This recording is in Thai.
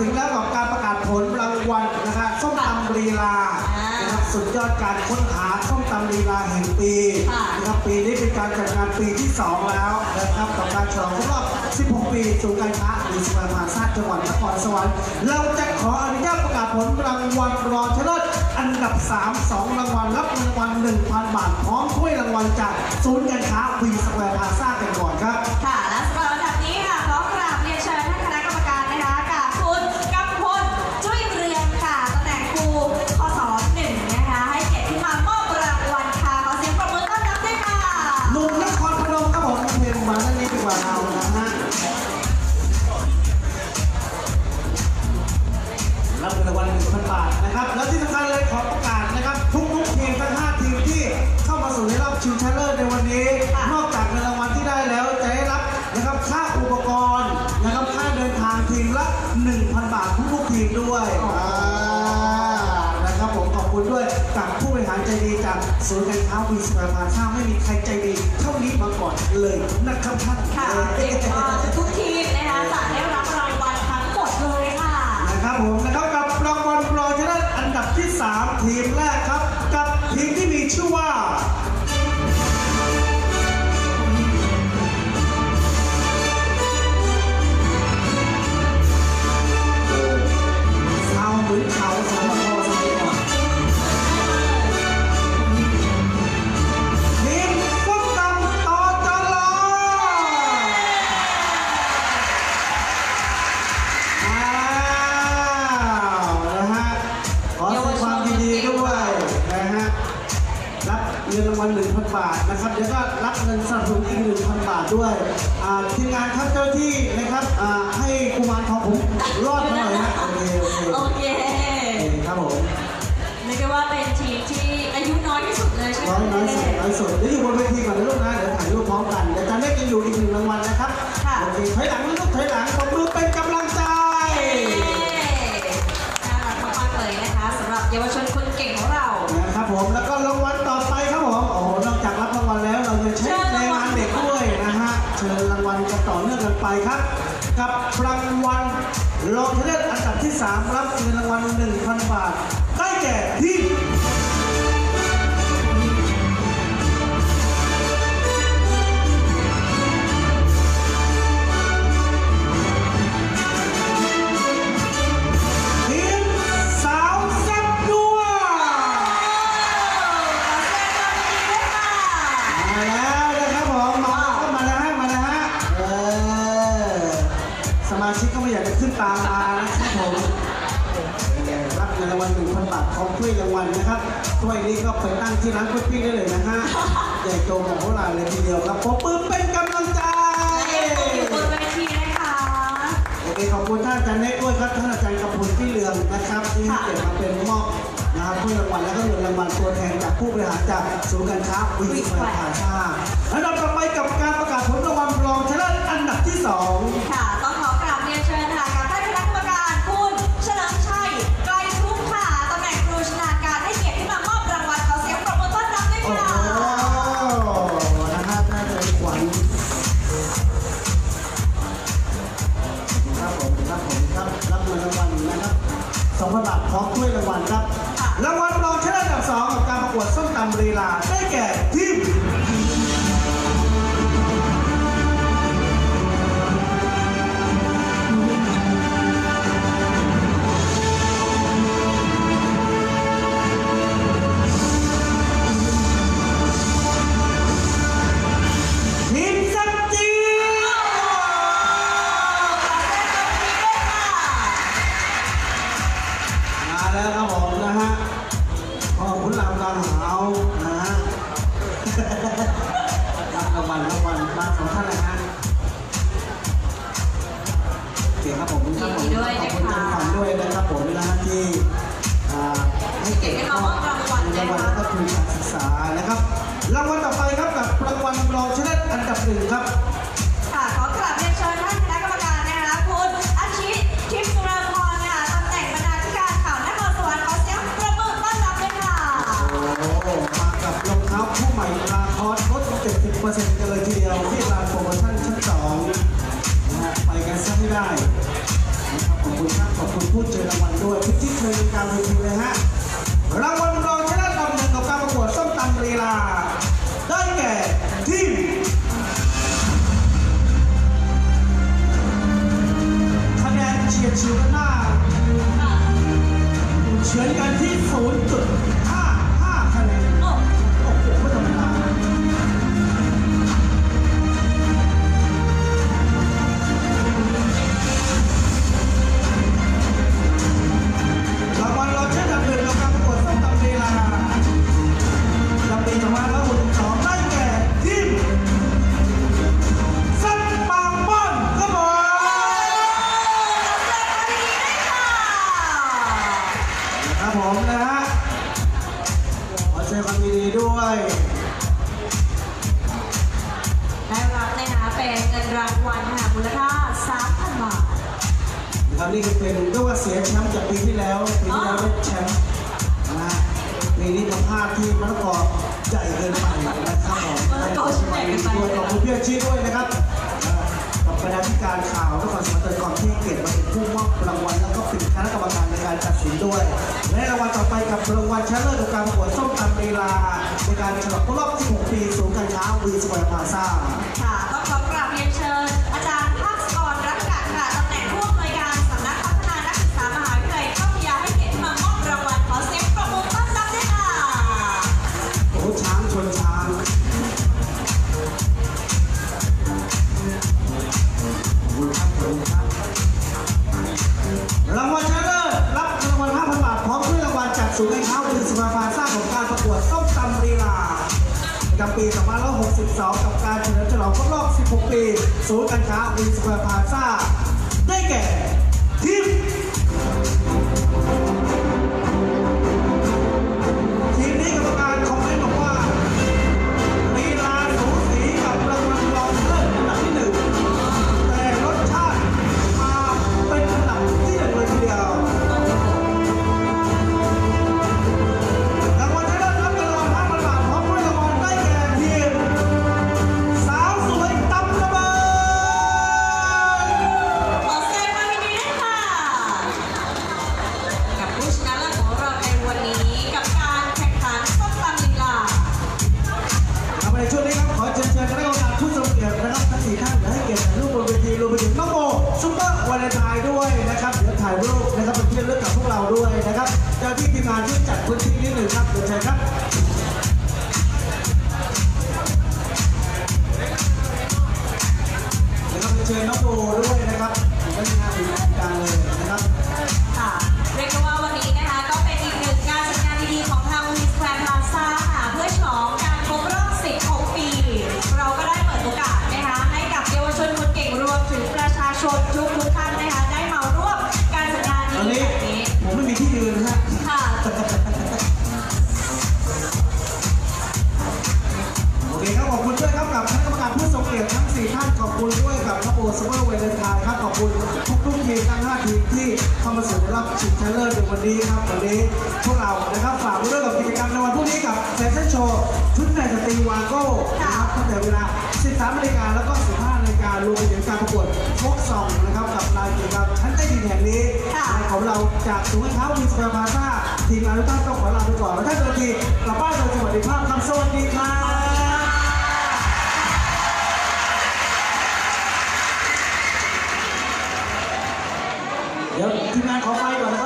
ถึงแล้วกับการประกาศผลรางวัลนะครับส้มตำลีลาอ่านนะครับสุดยอดการค้นหาส้มตำลีลาแห่งปีค่ะนะครับปีนี้เป็นการจัดงานปีที่ 2 แล้วนะครับกับการฉลองครบรอบ 16 ปีศูนย์การค้าหรือสภาพาซาจังหวัดนครสวรรค์เราจะขออนุญาตประกาศผลรางวัลรองชนะเลิศอันดับ 3 2 รางวัลรับรางวัล 1,000 บาทพร้อมถ้วยรางวัลจากศูนย์การค้าวีสแควร์พาซากันก่อนครับค่ะ ดีจากศูนย์การค้าวีสปาพาซ่าไม่มีใครใจดีเท่านี้มาก่อนเลยนะครับท่านค่ะเรียกว่าทุกทีมนะคะจะได้รับรางวัลทั้งหมดเลยค่ะนะครับผมนะครับกับรางวัลรองชนะเลิศอันดับที่ 3 ทีมแรกครับ กับทีมที่มีชื่อว่า นะครับเดี๋ยวก็รับเงินสนับสนุนอีก1,000บาทด้วยอ่าทีมงานครับเจ้าที่นะครับ 3 รับเงินรางวัล1,000 บาท ได้แก่ที่ ไปตั้งที่ร้านก๋วยเตี๋ยวได้เลยนะฮะใหญ่โตของพวกเราเลยทีเดียวครับผมปื้มเป็นกำลังใจอยู่บนเวทีนะคะโอเคขอบคุณท่านอาจารย์เน็กด้วยครับท่านอาจารย์กำพลที่เรืองนะครับที่ให้เกียรติมาเป็นมอบนะครับถ้วยรางวัลแล้วก็เงินรางวัลตัวแทนจากผู้บริหารจากศูนย์การค้าวิสมาภาชาแล้วเราต่อไปกับการประกาศผลรางวัลรองชนะเลิศอันดับที่สองค่ะ กว ทุนการศึกษานะครับ รางวัลต่อไปครับกับรางวัลรองชนะอันดับหนึ่งครับ รางวัลค่ะมูลค่า3,000บาทนะครับนี่คือเป็นเรียกว่าเสียแชมป์จากปีที่แล้วปีที่แล้วเป็นแชมป์นะฮะปีนี้มาพลาดที่มะละกอใหญ่เกินไปนะครับผมมะละกอชิ้นใหญ่เกินไปด้วยขอบคุณพี่อาชีพด้วยนะครับเอ่อกับบรรณาธิการข่าวนครสวรรค์ตะกอนที่ให้เกียรติมาเป็นผู้มอบรางวัลแล้วก็เป็นคณะกรรมการในการตัดสินด้วย และรางวัลต่อไปกับรางวัลชนะเลิศกับการประกวดส้มตำลีลาในการฉลองครบรอบ16ปีศูนย์การค้าวีสแควร์พลาซ่าค่ะ รางวัลจากศูนย์การค้าสภาพาซ่าของการประกวดส้มตำรีลาประจำปี 2562 กับการเฉลิมฉลองครบรอบ 16 ปี ศูนย์การค้าวิสมาพาซ่าได้แก่ นะ คุณทุกทุกทีมทั้ง5ทีมที่เข้ามาสู่รอบชิงชนะเลิศในวันนี้ครับวันนี้พวกเรานะครับฝากไว้ด้วยกับกิจกรรมในวันพรุ่งนี้กับแฟชั่นโชว์ชุดในสตรีวาโก้นะครับตั้งแต่เวลา 13นาฬิกาแล้วก็ 15นาฬิการวมไปถึงการประกวดโฟกซองนะครับกับลายกิจกรรมชั้นใต้ดินแห่งนี้ค่ะของเราจากศูนย์การค้าวินสเปร์พาซาทีมงานทุกท่านต้องขอลาไปก่อนแล้วท่านเดินทีกลับบ้านโดยสวัสดิภาพครับสวัสดีครับ เดี๋ยวทีมงานขอไฟก่อนนะครับ